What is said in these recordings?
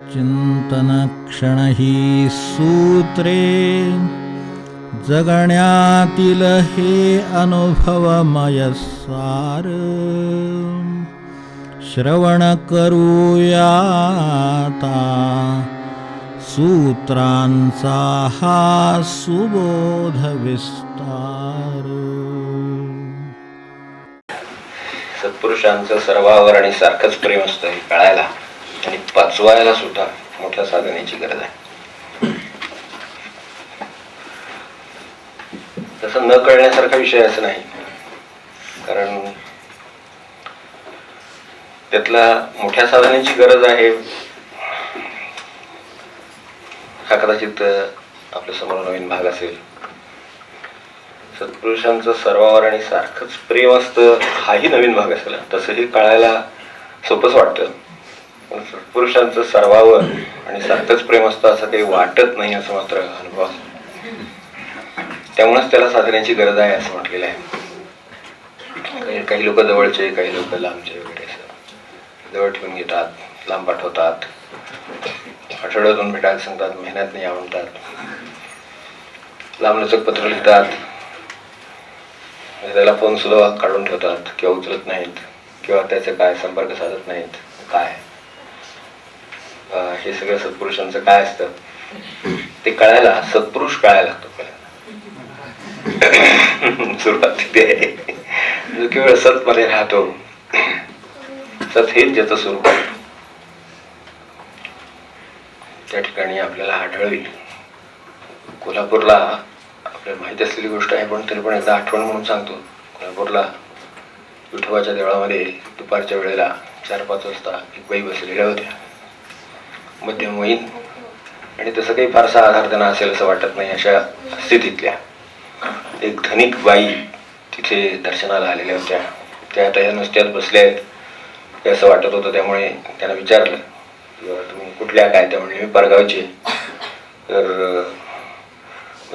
चिंतनक्षण ही सूत्रे जगण्यातील हे अनुभवमय सार. श्रवण करूयाता सूत्रांचा हा सुबोध विस्तार. सत्पुरुषांचं सर्वावर आणि सारखंच प्रेम असतं हे कळायला. आणि पचवायला सुद्धा मोठ्या साधनेची गरज आहे. तसं न कळण्यासारखा विषय असं नाही. कारण त्यातला मोठ्या साधनेची गरज आहे. हा कदाचित आपल्यासमोर नवीन भाग असेल. सत्पुरुषांचं सर्वावर आणि सारखंच प्रेम असतं हाही नवीन भाग असेल. तसंही कळायला सोपंच वाटतं. पुरुषांचं सत्पुरुषांचं सर्वावर आणि सारखंच प्रेम असतं असं काही वाटत नाही असं मात्र अनुभव त्यामुळेच त्याला साधण्याची गरज आहे असं म्हटलेलं आहे. काही लोक जवळचे काही लोक लांबचे वगैरे असं. जवळ ठेवून घेतात लांब पाठवतात. आठवड्यातून भेटायला सांगतात मेहनत नाही म्हणतात लांबलचक पत्र लिहितात. त्याला फोन सुद्धा काढून ठेवतात किंवा उचलत नाहीत किंवा त्याचे काय संपर्क साधत नाहीत काय? हे सगळं सत्पुरुषांचं काय असतं? ते कळायला सत्पुरुष कळायला लागतो पहिल्यांदा सुरुवात तिथे आहे. जो केवळ सत मध्ये राहतो सत हेच ज्याचं स्वरूप त्या ठिकाणी आपल्याला आढळली कोल्हापूरला आपल्याला माहिती असलेली गोष्ट आहे पण तरी पण एकदा आठवण म्हणून सांगतो. कोल्हापूरला विठोबाच्या देवळामध्ये दुपारच्या वेळेला चार पाच वाजता एक बाई बसलेल्या होत्या. मध्यम होईल. आणि तसं काही फारसा आधार त्यांना असेल असं वाटत नाही अशा स्थितीतल्या. एक धनिक बाई तिथे दर्शनाला आलेल्या होत्या. त्या आता या नुसत्यात बसल्या आहेत. असं वाटत होतं त्यामुळे त्यांना विचारलं तुम्ही कुठल्या काय? त्या म्हणले मी परगावचे तर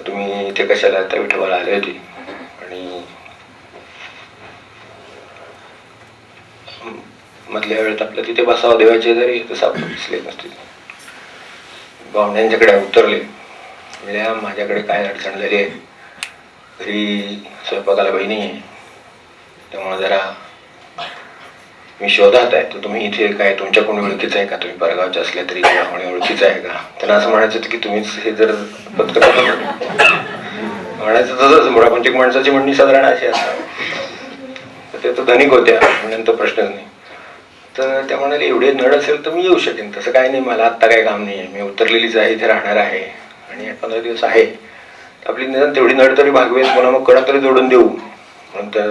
तुम्ही इथे कशाला त्या विठोबाला आले होते? आणि मधल्या वेळेत आपलं तिथे बसावं देवाचे जरी तसं आपण दिसले नसते. पाहुण्यांच्याकडे उतरले. म्हणल्या माझ्याकडे काय अडचण झाली आहे? घरी स्वयंपाकाला बहिणी आहे त्यामुळे जरा मी शोधात आहे. तर तुम्ही इथे काय तुमच्या कोणी ओळखीचं आहे का? तुम्ही परगावच्या असल्या तरी किंवा कोणी ओळखीचं आहे का? त्यांना असं म्हणायचं होतं की तुम्हीच हे जर पत्र म्हणायचं तसंच. मुळापंचिक माणसाची म्हणणी साधारण अशी असतात. तर ते तर धनिक होत्या. म्हणून तो प्रश्नच नाही. तर त्या म्हणाले एवढे नळ असेल तर मी येऊ शकेन. तसं काही नाही मला आत्ता काही काम नाही आहे मी उतरलेलीच आहे इथे राहणार आहे आणि पंधरा दिवस आहे. आपली निदान तेवढी नळ तरी भागवेल मला मग कडा तरी जोडून देऊ. म्हणून तर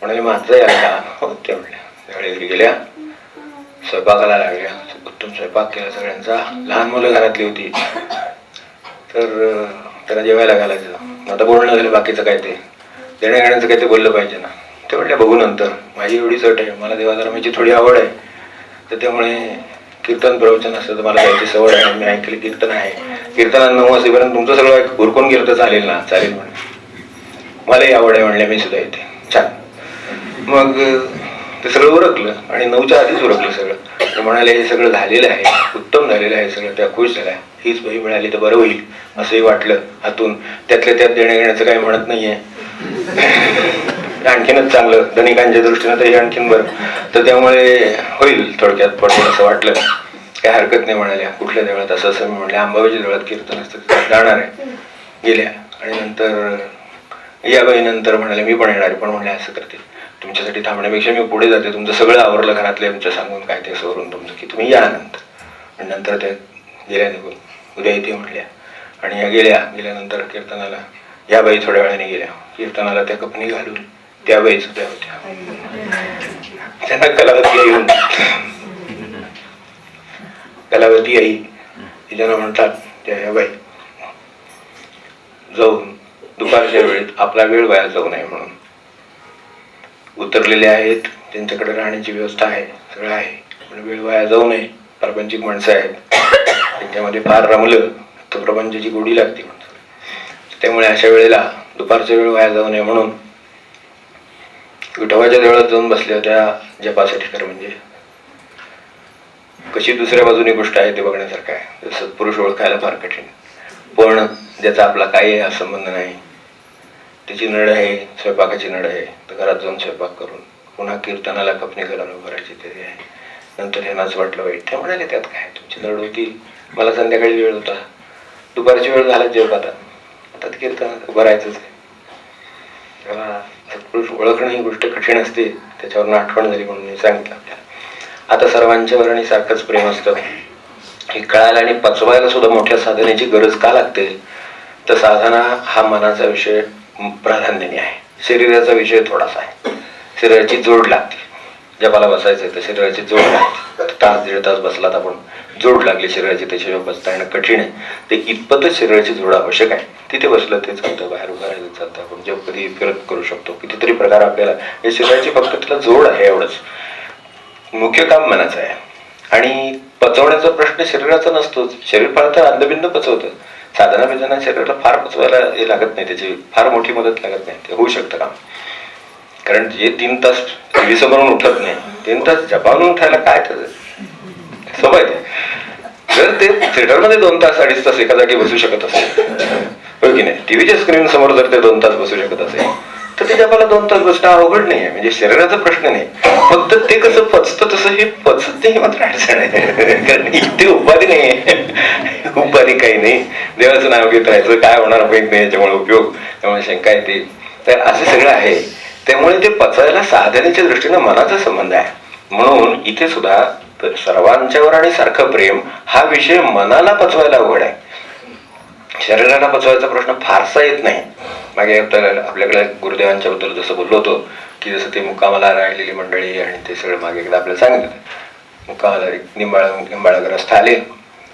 म्हणाले माझं यायला का हो म्हणल्या त्यावेळी घरी गेल्या स्वयंपाकाला लागल्या. उत्तम स्वयंपाक केला सगळ्यांचा. लहान मुलं घरातली होती. तर त्यांना जेवायला घालायचं. आता बोलणं झालं बाकीचं काय ते. देण्याघेण्याचं काय ते बोललं पाहिजे ना. ते म्हटल्या बघू नंतर. माझी एवढी सट आहे. मला देवाधर्माची थोडी आवड आहे. तर त्यामुळे कीर्तन प्रवचन असतं तर मला जायची सवड आहे. मी ऐकली कीर्तन आहे. कीर्तनात नऊ वाजेपर्यंत तुमचं सगळं ऐक- गेलं तर चालेल ना? चालेल म्हणे. मलाही आवड आहे म्हणल्या मी सुद्धा येते. छान. मग ते सगळं उरकलं आणि नऊच्या आधीच उरकलं सगळं. ते म्हणाले हे सगळं झालेलं आहे. उत्तम झालेलं आहे सगळं. त्या खुश झाल्या. हीच बही मिळाली तर बरं होईल. असंही वाटलं हातून. त्यातल्या त्यात देण्या घेण्याचं काही म्हणत नाहीये. म्हणजे आणखीनच चांगलं धनिकांच्या दृष्टीनं तरी आणखीन बरं. तर त्यामुळे होईल थोडक्यात पडून असं वाटलं. काय हरकत नाही म्हणाल्या कुठल्या देवळात असं असं मी म्हणले आंबाबाईच्या देवळात कीर्तन असतं. जाणार आहे. गेल्या. आणि नंतर याबाई नंतर म्हणाले मी पण येणार आहे. पण म्हणले असं करते. तुमच्यासाठी थांबण्यापेक्षा मी पुढे जाते. तुमचं सगळं आवरलं घरातले तुमच्या सांगून काय ते सोडून तुमचं की तुम्ही या नंतर. आणि नंतर त्या गेल्या निघून. उद्या येते म्हटल्या. आणि या गेल्या. गेल्यानंतर कीर्तनाला या बाई थोड्या वेळाने गेल्या. कीर्तनाला त्या कपनी घालून त्या बाई सुद्धा होत्या. त्यांना कलावती आई म्हणतात. कलावती आई ज्यांना म्हणतात त्या ह्या बाई जाऊन दुपारच्या वेळेत आपला वेळ वाया जाऊ नये म्हणून. उतरलेले आहेत त्यांच्याकडे राहण्याची व्यवस्था आहे सगळं आहे. पण वेळ वाया जाऊ नये प्रपंचिक माणसं आहेत. त्यांच्यामध्ये फार रमलं तर प्रपंचाची गोडी लागते म्हणतात. त्यामुळे अशा वेळेला दुपारचा वेळ वाया जाऊ नये म्हणून विठोबाच्या देवळात जाऊन बसल्या होत्या जपासाठी खरं म्हणजे. कशी दुसऱ्या बाजूने गोष्ट आहे ते बघण्यासारखं आहे. सत्पुरुष ओळखायला फार कठीण. पण ज्याचा आपला काही हा संबंध नाही. त्याची नड आहे स्वयंपाकाची नड आहे. तर घरात जाऊन स्वयंपाक करून पुन्हा कीर्तनाला कपनी घालून उभारायची तरी आहे. नंतर ह्यांनाच वाटलं वाईट ते म्हणाले त्यात काय? तुमची नड होती. मला संध्याकाळी वेळ होता. दुपारची वेळ झाला जेव्हा आता. आता कीर्तन उभारायचंच आहे. तेव्हा ओळखणं ही गोष्ट कठीण असते त्याच्यावरून आठवण झाली म्हणून मी सांगितलं आपल्याला. आता सर्वांच्यावर आणि सारखंच प्रेम असतं. हे कळायला आणि पचवायला सुद्धा मोठ्या साधनेची गरज का लागते? तर साधना हा मनाचा विषय प्राधान्याने आहे. शरीराचा विषय थोडासा आहे. शरीराची जोड लागते. जपाला बसायचंय तर शरीराची जोड नाही तास दीड तास बसलात आपण. जोड लागली शरीराची त्याच्याशिवाय बसता येणं कठीण आहे. ते इतपतच शरीराची जोड आवश्यक आहे. तिथे बसलं ते चालतं बाहेर उभं राहिलं चालतं. आपण जप कधी फिरत करू शकतो. कितीतरी प्रकार आपल्याला हे शरीराची फक्त तिला जोड आहे एवढंच. मुख्य काम मनाचं आहे. आणि पचवण्याचा प्रश्न शरीराचा नसतोच शरीर फार तर अंधबिंद पचवतं. साधना बिधना शरीराला फार पचवायला हे लागत नाही. त्याची फार मोठी मदत लागत नाही. ते होऊ शकतं काम. कारण जे तीन तास टीव्ही समोरून उठत नाही तीन तास जपावून उठायला काय त्याचं सवय जर ते थिएटरमध्ये दोन तास अडीच तास एका जागी बसू शकत असेल हो की नाही? टीव्हीच्या स्क्रीन समोर जर ते दोन तास बसू शकत असेल तर ते जपाला दोन तास बसणं अवघड नाही म्हणजे शरीराचा प्रश्न नाही. फक्त ते कसं पचतं तसं हे पचत नाही मात्र अडचण आहे. कारण इथे उपाधी नाही आहे. उपाधी काही नाही. देवाचं नाव घेत राहायचं काय होणार माहीत नाही याच्यामुळे उपयोग त्यामुळे शंका येते. तर असं सगळं आहे. त्यामुळे ते पचायला साधनेच्या दृष्टीनं मनाचा संबंध आहे. म्हणून इथे सुद्धा सर्वांच्यावर आणि सारखं प्रेम हा विषय मनाला पचवायला अवघड आहे. शरीराला पचवायचा प्रश्न फारसा येत नाही. मागे आपल्याकडे गुरुदेवांच्या बद्दल जसं बोललो होतो की जसं ते मुक्कामाला राहिलेली मंडळी आणि ते सगळं मागे एकदा आपल्याला सांगितलं. मुक्कामाला निंबाळ निंबाळग्रस्त आले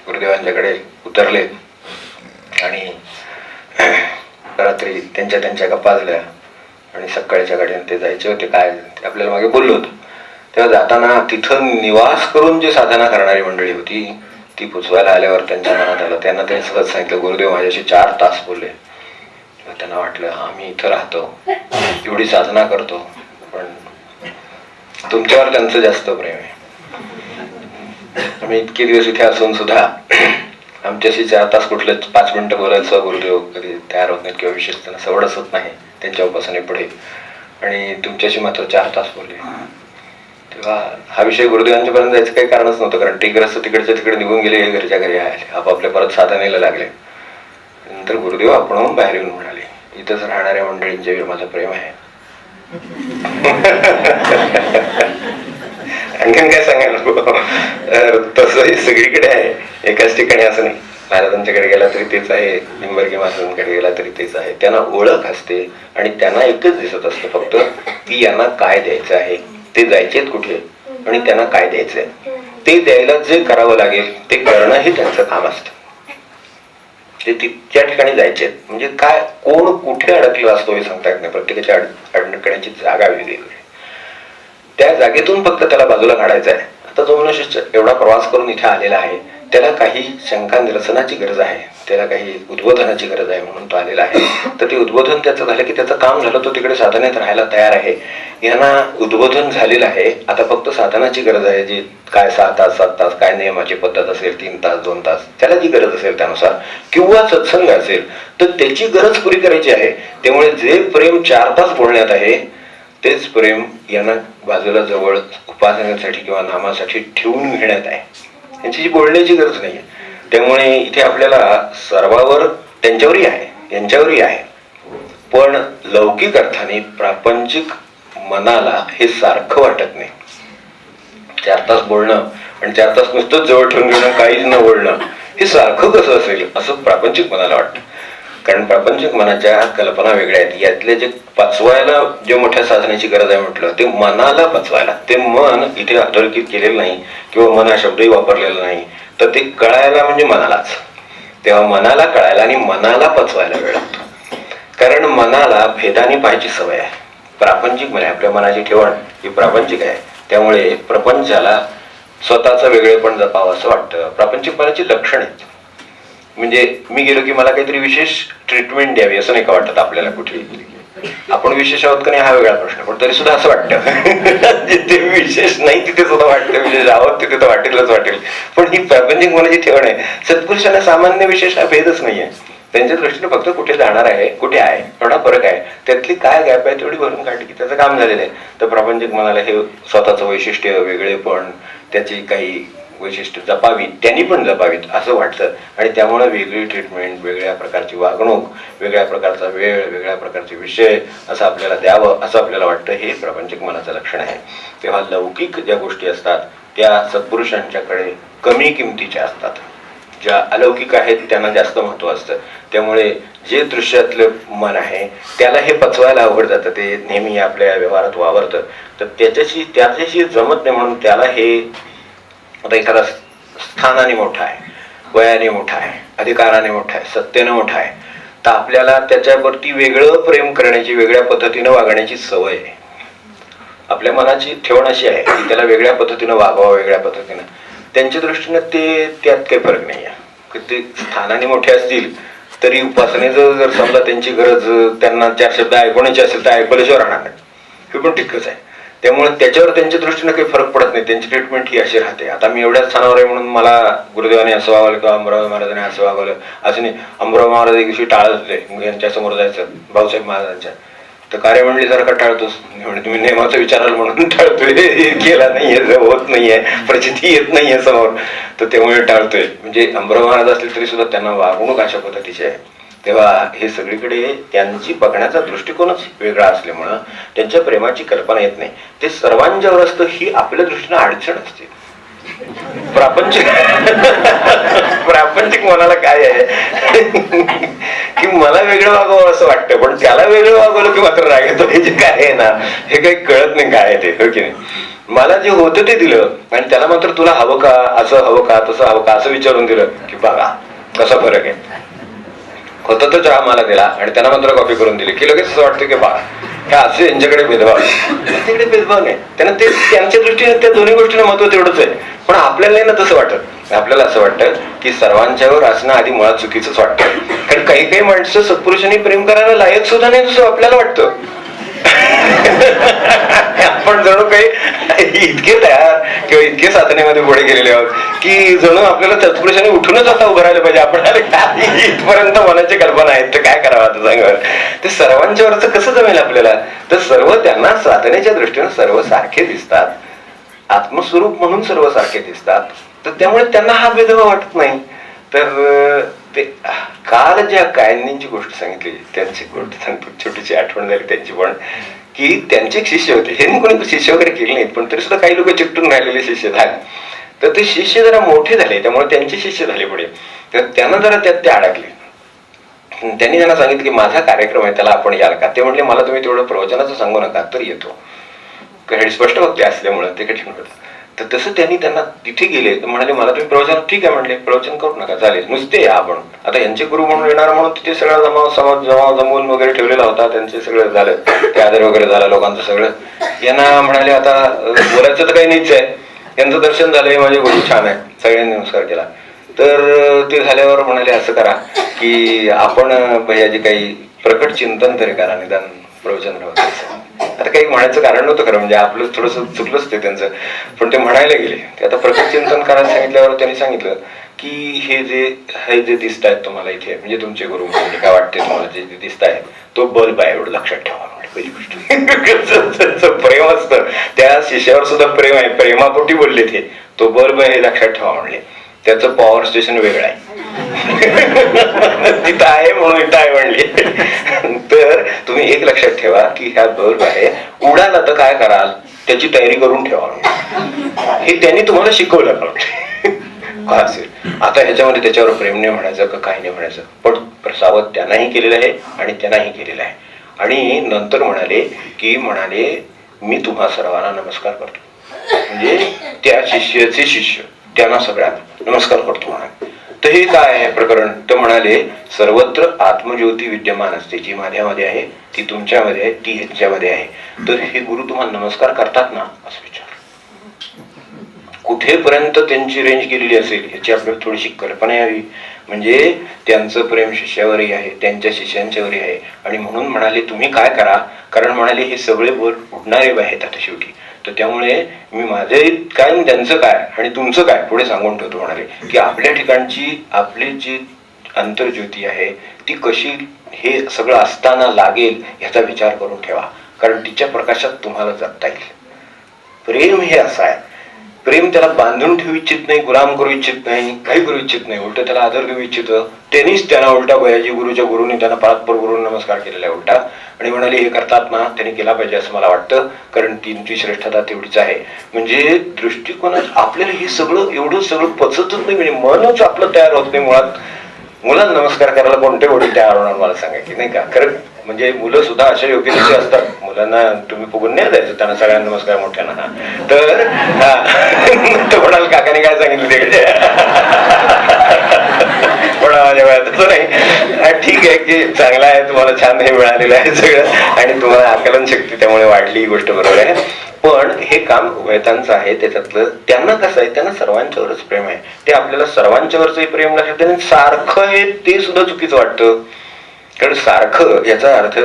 गुरुदेवांच्याकडे उतरले. आणि रात्री त्यांच्या त्यांच्या गप्पा झाल्या. आणि सकाळच्या गाडीने ते जायचे होते काय ते आपल्याला मागे बोललो होतो. तेव्हा जाताना तिथं निवास करून जी साधना करणारी मंडळी होती ती पुचवायला आल्यावर त्यांच्या मनात आलं. त्यांना ते सहज सांगितलं गुरुदेव माझ्याशी चार तास बोलले. त्यांना वाटलं हा मी इथं राहतो. एवढी साधना करतो पण तुमच्यावर त्यांचं जास्त प्रेम आहे. आम्ही इतके दिवस इथे असून सुद्धा आमच्याशी चार तास कुठले पाच मिनिटं बोलायचं गुरुदेव कधी तयार होत नाहीत किंवा विशेष त्यांना सवडच होत नाही. त्यांच्या उपासनेपुढे. आणि तुमच्याशी मात्र चार तास बोलले. तेव्हा हा विषय गुरुदेवांच्या पर्यंत जायचं काही कारणच नव्हतं कारण ते ग्रस्त तिकडच्या तिकडे निघून गेले हे घरच्या घरी आले. आपापल्या परत साधनेला लागले. नंतर गुरुदेव आपण बाहेर येऊन म्हणाले इथंच राहणाऱ्या मंडळींच्या माझं प्रेम आहे. आणखीन काय सांगायला तसंही सगळीकडे आहे. एकाच ठिकाणी असं नाही. महाराजांच्याकडे गेला तरी तेच आहे निंबर्गी महाराजांकडे गेला तरी तेच आहे. त्यांना ओळख असते आणि त्यांना एकच दिसत असतं फक्त की यांना काय द्यायचं आहे. ते जायचेत कुठे आणि त्यांना काय द्यायचंय ते द्यायला जे करावं लागेल ते करणं हे त्यांचं काम असतं. ते त्या ठिकाणी जायचे म्हणजे काय कोण कुठे अडकलेला असतो हे सांगता येत नाही. प्रत्येकाच्या अडकण्याची जागा वेगळी आहे. त्या जागेतून फक्त त्याला बाजूला काढायचं आहे. आता जो मनुष्य एवढा प्रवास करून इथे आलेला आहे त्याला काही शंका निरसनाची गरज आहे. त्याला काही उद्बोधनाची गरज आहे म्हणून तो आलेला आहे. तर ते उद्बोधन त्याचं झालं की त्याचं काम झालं तो तिकडे साधनेत राहायला तयार आहे. यांना उद्बोधन झालेलं आहे. आता फक्त साधनाची गरज आहे जी काय सहा तास सात तास काय नियमाची पद्धत असेल तीन तास दोन तास त्याला जी गरज असेल त्यानुसार किंवा सत्संग असेल तर त्याची गरज पुरी करायची आहे. त्यामुळे जे प्रेम चार तास बोलण्यात आहे तेच प्रेम यांना बाजूला जवळ उपासनासाठी किंवा नामासाठी ठेवून घेण्यात आहे. यांची बोलण्याची गरज नाही त्यामुळे इथे आपल्याला सर्वावर त्यांच्यावरही आहे यांच्यावरही आहे. पण लौकिक अर्थाने प्रापंचिक मनाला हे सारखं वाटत नाही. चार तास बोलणं आणि चार तास नुसतंच जवळ ठेवून घेणं काहीच न बोलणं हे सारखं कसं असेल असं प्रापंचिक मनाला वाटतं. कारण प्रापंचिक मनाच्या कल्पना वेगळ्या आहेत. यातले जे पचवायला जे मोठ्या साधनेची गरज आहे म्हटलं ते मनाला पचवायला. ते मन इथे अधोरेखित केलेलं नाही किंवा मन हा शब्दही वापरलेला नाही. तर ते कळायला म्हणजे मनालाच. तेव्हा मनाला कळायला आणि मनाला पचवायला वेळ लागतो. कारण मनाला भेदाने पाहायची सवय आहे. प्रापंचिक म्हणजे आपल्या मनाची ठेवण ही प्रापंचिक आहे. त्यामुळे प्रपंचाला स्वतःचं वेगळेपण जपावं असं वाटतं. प्रापंचिक मनाची लक्षण आहेत. म्हणजे मी गेलो की मला काहीतरी विशेष ट्रीटमेंट द्यावी असं नाही का वाटत आपल्याला कुठे. आपण विशेष आहोत का नाही हा वेगळा प्रश्न पण तरी सुद्धा असं वाटतं. जिथे विशेष नाही तिथे सुद्धा वाटतं. विशेष आहोत तिथे तर वाटेलच वाटेल. पण ही प्रापंचिक मनाची ठेवण आहे? सत्पुरुषांना सामान्य विशेष हा भेदच नाहीये त्यांच्या दृष्टीने फक्त कुठे जाणार आहे कुठे आहे एवढा फरक आहे. त्यातली काय गॅप आहे तेवढी भरून काढली की त्याचं काम झालेलं आहे. तर प्रापंचिक मनाला हे स्वतःचं वैशिष्ट्य वेगळेपण त्याची काही वैशिष्ट्य जपावीत त्यांनी पण जपावीत असं वाटतं. आणि त्यामुळे वेगळी ट्रीटमेंट वेगळ्या प्रकारची वागणूक वेगळ्या प्रकारचा वेळ वेगळ्या प्रकारचे विषय असं आपल्याला द्यावं असं आपल्याला वाटतं हे प्रापंचिक मनाचं लक्षण आहे. तेव्हा लौकिक ज्या गोष्टी असतात त्या सत्पुरुषांच्याकडे कमी किमतीच्या असतात. ज्या अलौकिक आहेत त्यांना जास्त महत्त्व असतं. त्यामुळे जे दृश्यातलं मन आहे त्याला हे पचवायला अवघड जातं. ते नेहमी आपल्या व्यवहारात वावरतं. तर त्याच्याशी त्याच्याशी जमत नाही म्हणून त्याला हे आता एखादा स्थानाने मोठा आहे वयाने मोठा आहे अधिकाराने मोठा आहे सत्तेने मोठा आहे तर आपल्याला त्याच्यावरती वेगळं प्रेम करण्याची वेगळ्या पद्धतीनं वागण्याची सवय आहे. आपल्या मनाची ठेवण अशी आहे की त्याला वेगळ्या पद्धतीनं वागावं वेगळ्या पद्धतीनं. त्यांच्या दृष्टीनं ते त्यात काही फरक नाही आहे ते स्थानाने मोठे असतील तरी उपासनेचं जर समजा त्यांची गरज त्यांना चार शब्द ऐकवण्याची असेल तर ऐकवल्याशिवाय राहणार नाही. हे पण ठीकच आहे. त्यामुळे त्याच्यावर त्यांच्या दृष्टीनं काही फरक पडत नाही. त्यांची ट्रीटमेंट ही अशी राहते. आता मी एवढ्या स्थानावर आहे म्हणून मला गुरुदेवाने असं वागवलं किंवा अमराव महाराजांनी असं वागवलं. असं नाही. अमराव महाराज एक दिवशी टाळत होते. यांच्या समोर जायचं. भाऊसाहेब महाराजांच्या. तर कार्यमंडळी जर का टाळतोस. म्हणजे तुम्ही नेमाचं विचाराल म्हणून टाळतोय. केला नाहीये होत नाहीये. प्रचिती येत नाहीये समोर. तर त्यामुळे टाळतोय. म्हणजे अमराव महाराज असले तरी सुद्धा त्यांना वागणूक अशा पद्धतीची आहे. तेव्हा हे सगळीकडे त्यांची बघण्याचा दृष्टिकोनच वेगळा असल्यामुळं त्यांच्या प्रेमाची कल्पना येत नाही. ते सर्वांच्यावर असतं ही आपल्या दृष्टीनं अडचण असते. प्रापंचिक प्रापंचिक मनाला काय आहे? की मला वेगळं वागावं असं वाटतं पण त्याला वेगळं वागवलं की मात्र राग येतो. हे जे काय आहे ना हे काही कळत नाही काय आहे ते हो की नाही? मला जे होतं ते दिलं आणि त्याला मात्र तुला हवं का असं हवं का तसं हवं का असं विचारून दिलं की बघा कसा फरक आहे? होतं तो चहा मला दिला आणि त्यांना मात्र कॉफी करून दिली. की लगेच असं वाटतं की बा हे असे यांच्याकडे भेदभाव त्यांच्याकडे भेदभाव नाही त्यांना ते त्यांच्या दृष्टीने त्या दोन्ही गोष्टींना महत्त्व तेवढंच आहे. पण आपल्याला ना तसं वाटत. आपल्याला असं वाटतं की सर्वांच्यावर असणं आधी मुळात चुकीचंच वाटतं. कारण काही काही माणसं सत्पुरुषांनी प्रेम करायला लायक सुद्धा नाही जसं आपल्याला वाटतं. आपण जणू काही इतके तयार किंवा इतके साधनेमध्ये पुढे गेलेले आहोत की जणू आपल्याला तत्पुरुषाने उठूनच आता उभं राहिलं पाहिजे. आपण काय इथपर्यंत मनाची कल्पना आहेत तर काय करावं आता सांगा ते सर्वांच्यावरच कसं जमेल आपल्याला? तर सर्व त्यांना साधनेच्या दृष्टीने सर्व सारखे दिसतात. आत्मस्वरूप म्हणून सर्व सारखे दिसतात. तर त्यामुळे त्यांना हा भेदभाव वाटत नाही. तर ते काल ज्या कायनींची गोष्ट सांगितली त्यांची गोष्ट सांगतो. छोटीशी आठवण झाली त्यांची पण. की त्यांचे एक शिष्य होते. हे कोणी शिष्य वगैरे केले नाहीत पण तरी सुद्धा काही लोक चिकटून राहिलेले शिष्य झाले. तर ते शिष्य जरा मोठे झाले त्यामुळे त्यांचे शिष्य झाले पुढे. तर त्यांना जरा त्यात ते अडकले. त्यांनी त्यांना सांगितलं की माझा कार्यक्रम आहे त्याला आपण याल का? ते म्हणले मला तुम्ही तेवढं प्रवचनाचं सांगू नका तर येतो. स्पष्ट वक्ते असल्यामुळे ते कठीण होतं. तर तसं त्यांनी त्यांना तिथे गेले तर म्हणाले मला तुम्ही प्रवचन ठीक आहे म्हणले प्रवचन करू नका चालेल नुसते या आपण. आता यांचे गुरु म्हणून येणार म्हणून तिथे सगळा जमाव समाज जमाव जमवून वगैरे ठेवलेला होता त्यांचे सगळं झालं ते आदर वगैरे झाला लोकांचं सगळं. यांना म्हणाले आता बोलायचं तर काही नाहीच आहे. यांचं दर्शन झालंय माझे गुरु छान आहे सगळ्यांनी नमस्कार केला. तर ते झाल्यावर म्हणाले असं करा की आपण भैयाजी काही प्रकट चिंतन तरी करा निदान प्रवचन राहू आता काही म्हणायचं कारण नव्हतं खरं म्हणजे आपलं थोडस चुकलंच ते त्यांचं. पण ते म्हणायला गेले. ते आता प्रकट चिंतन करायला सांगितल्यावर त्यांनी सांगितलं की हे जे हे जे दिसत आहेत तुम्हाला इथे म्हणजे तुमचे गुरु म्हणजे काय वाटते तुम्हाला जे दिसत आहे तो बल्ब आहे एवढं लक्षात ठेवा पहिली गोष्ट. त्यांचं प्रेम असतं. त्या शिष्यावर सुद्धा प्रेम आहे. प्रेमापोटी बोलले ते तो बल्ब आहे हे लक्षात ठेवा म्हणले. त्याचं पॉवर स्टेशन वेगळं आहे. तिथं आहे म्हणून इथं आहे म्हणली. तर तुम्ही एक लक्षात ठेवा की ह्या बल्ब आहे उडाला तर काय कराल? त्याची तयारी करून ठेवा हे त्यांनी तुम्हाला शिकवलं का असेल? आता ह्याच्यामध्ये त्याच्यावर प्रेम नाही म्हणायचं का काही नाही म्हणायचं. पण प्रसावत त्यांनाही केलेलं आहे आणि त्यांनाही केलेलं आहे. आणि नंतर म्हणाले की म्हणाले मी तुम्हा सर्वांना नमस्कार करतो. म्हणजे त्या शिष्याचे शिष्य. त्यांना सगळ्यात नमस्कार करतो म्हणाले तर हे काय आहे प्रकरण? तर म्हणाले सर्वत्र आत्मज्योती विद्यमान असते. जी माझ्यामध्ये आहे ती तुमच्यामध्ये आहे ती ह्यांच्यामध्ये आहे. तर हे गुरु तुम्हाला नमस्कार करतात ना असं विचार. कुठेपर्यंत त्यांची रेंज गेलेली असेल याची आपल्याला थोडीशी कल्पना यावी. म्हणजे त्यांचं प्रेम शिष्यावरही आहे त्यांच्या शिष्यांच्यावरही आहे. आणि म्हणून म्हणाले तुम्ही काय करा? कारण म्हणाले हे सगळे वर उडणारे आहेत आता शेवटी. तर त्यामुळे मी माझे काय आणि त्यांचं काय आणि तुमचं काय पुढे सांगून ठेवतो म्हणाले की आपल्या ठिकाणची आपली जी अंतर्ज्योती आहे ती कशी हे सगळं असताना लागेल याचा विचार करून ठेवा. कारण तिच्या प्रकाशात तुम्हाला जगता येईल. प्रेम हे असं आहे. प्रेम त्याला बांधून ठेवू इच्छित नाही गुलाम करू इच्छित नाही काही करू इच्छित नाही. उलट त्याला आदर देऊ इच्छित. त्यांनीच त्यांना उलटा भयाजी गुरुच्या गुरुनी त्यांना परात्पर गुरु नमस्कार केलेला आहे उलटा. आणि म्हणाले हे करतात ना त्यांनी केला पाहिजे असं मला वाटतं कारण तीनची श्रेष्ठता तेवढीच आहे. म्हणजे दृष्टिकोनात आपल्याला हे सगळं एवढं सगळं पचतच नाही. म्हणजे मनच आपलं तयार होत नाही मुळात. मुलांना नमस्कार करायला कोणते वडील तयार होणार मला सांगा की नाही का? खरं म्हणजे मुलं सुद्धा अशा योग्यतेची असतात. मुलांना तुम्ही फुगून नाही द्यायचं त्यांना सगळ्यांना नमस्कार मोठ्यांना. तर हा. म्हणाल काकाने काय सांगितलं तिकडे? तसं नाही. ठीक आहे की चांगला आहे तुम्हाला छान हे मिळालेलं आहे सगळं. आणि तुम्हाला आकलन शक्ती त्यामुळे वाढली ही गोष्ट बरोबर आहे. पण हे काम उभयतांचं आहे त्याच्यातलं त्यांना कसं आहे त्यांना सर्वांच्यावरच प्रेम आहे. ते आपल्याला सर्वांच्यावरचंही प्रेम लक्षात सारखं आहे ते सुद्धा चुकीचं वाटतं. कारण सारखं याचा अर्थ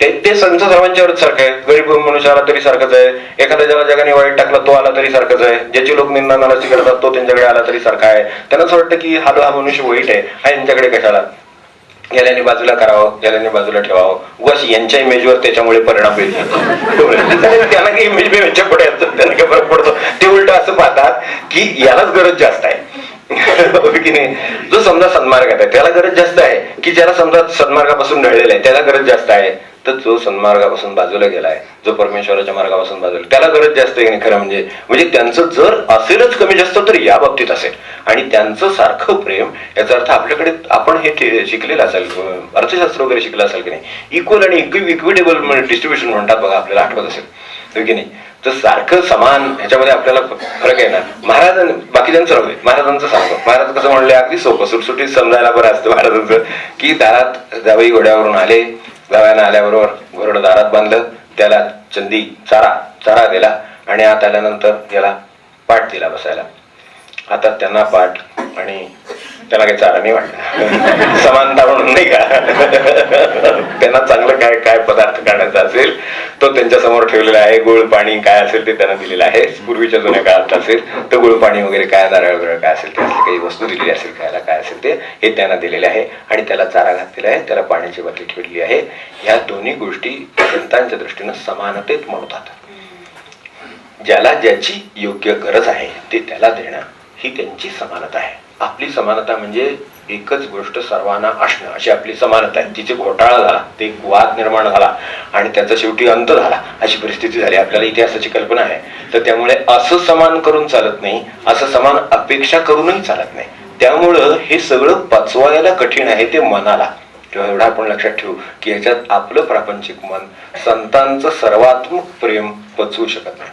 ते ते संत सर्वांच्यावरच सारखं आहे. गरीब मनुष्य आला तरी सारखंच आहे. एखाद्या ज्याला जगाने वाईट टाकला तो आला तरी सारखंच आहे. ज्याची लोक निंदा नाराजी करतात तो त्यांच्याकडे आला तरी सारखा आहे. त्यांना असं वाटतं की हा हा मनुष्य वाईट आहे. हा यांच्याकडे कशाला? याल्याने बाजूला करावं याल्याने बाजूला ठेवावं. उगाच यांच्या इमेजवर त्याच्यामुळे परिणाम होईल. त्यांना काही इमेज यांच्या पुढे असतात त्यांना काय फरक पडतो? ते उलट असं पाहतात की यालाच गरज जास्त आहे. जो समजा सन्मार्गात आहे त्याला गरज जास्त आहे की ज्याला समजा सन्मार्गापासून ढळलेला आहे त्याला गरज जास्त आहे तर जो सन्मार्गापासून बाजूला गेलाय जो परमेश्वराच्या मार्गापासून बाजूला त्याला गरज जास्त आहे की खरं म्हणजे म्हणजे त्यांचं जर असेलच कमी जास्त तर या बाबतीत असेल. आणि त्यांचं सारखं प्रेम याचा अर्थ आपल्याकडे आपण हे शिकलेलं असेल अर्थशास्त्र वगैरे शिकलं असेल की नाही इक्वल आणि इक्विटेबल डिस्ट्रीब्युशन म्हणतात बघा आपल्याला आठवत असेल. हो की नाही? तर सारखं समान ह्याच्यामध्ये आपल्याला फरक आहे ना. महाराजां बाकीच्यांचं राहू महाराजांचं सांगतो. महाराज कसं म्हणले अगदी सोपं. सुटसुटीत समजायला बरं असतं महाराजांचं. की दारात जावई घोड्यावरून आले जावयानं आल्याबरोबर घोरडं दारात बांधलं त्याला चंदी चारा चारा दिला आणि आत आल्यानंतर त्याला पाठ दिला बसायला. आता त्यांना पाठ आणि त्याला काही चारा नाही वाटला. समानता म्हणून नाही का? त्यांना चांगलं काय काय पदार्थ काढायचा असेल तो त्यांच्यासमोर ठेवलेला आहे. गुळ पाणी काय असेल ते त्यांना दिलेलं आहे. पूर्वीच्या जुन्या काळात असेल तर गुळ पाणी वगैरे काय नारळ वगैरे काय असेल ते असली काही वस्तू दिलेली असेल खायला काय असेल ते हे त्यांना दिलेले आहे. आणि त्याला चारा घातलेला आहे. त्याला पाण्याची बाटली ठेवलेली आहे. ह्या दोन्ही गोष्टी संतांच्या दृष्टीनं समानतेत म्हणतात ज्याला ज्याची योग्य गरज आहे ते त्याला देणं ही त्यांची समानता आहे. आपली समानता म्हणजे एकच गोष्ट सर्वांना असणं अशी आपली समानता आहे. तिचे घोटाळा झाला ते एक वाद निर्माण झाला आणि त्याचा शेवटी अंत झाला. अशी परिस्थिती झाली. आपल्याला इतिहासाची कल्पना आहे. तर त्यामुळे असं समान करून चालत नाही असं समान अपेक्षा करूनही चालत नाही. त्यामुळं हे सगळं पचवायला कठीण आहे ते मनाला. किंवा एवढा आपण लक्षात ठेवू की ह्याच्यात आपलं प्रापंचिक मन संतांचं सर्वात्मक प्रेम पचवू शकत नाही.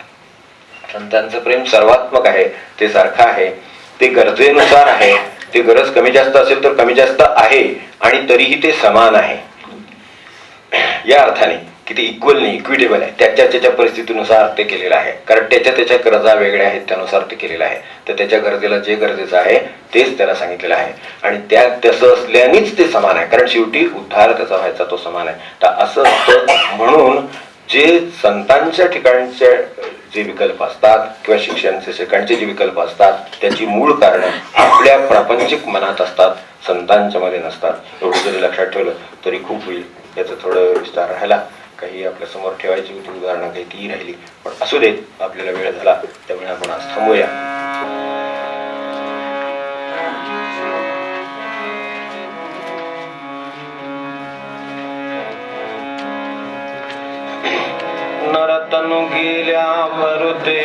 संतांचं प्रेम सर्वात्मक आहे ते सारखं आहे. ते गरजेनुसार आहे. ते गरज कमी जास्त असेल तर कमी जास्त आहे आणि तरीही ते समान आहे. या अर्थाने की ते इक्वल नाही इक्विटेबल आहे. त्याच्या त्याच्या परिस्थितीनुसार ते केलेलं आहे. कारण त्याच्या त्याच्या गरजा वेगळ्या आहेत त्यानुसार ते केलेलं आहे. तर त्याच्या गरजेला जे गरजेचं आहे तेच त्याला सांगितलेलं आहे. आणि त्या तसं असल्यानेच ते समान आहे. कारण शेवटी उद्धार त्याचा व्हायचा तो समान आहे. तर असं म्हणून जे संतांच्या ठिकाणचे जे विकल्प असतात किंवा शिक्षणचे ठिकाणचे जे विकल्प असतात त्याची मूळ कारणं आपल्या प्रापंचिक मनात असतात संतांच्या मध्ये नसतात. एवढं जरी लक्षात ठेवलं तरी खूप होईल. याचा थोडं विस्तार राहिला. काही आपल्यासमोर ठेवायची होती उदाहरणं काही ती राहिली. पण असू देत आपल्याला वेळ झाला त्यामुळे आपण आज थांबूया. वरुते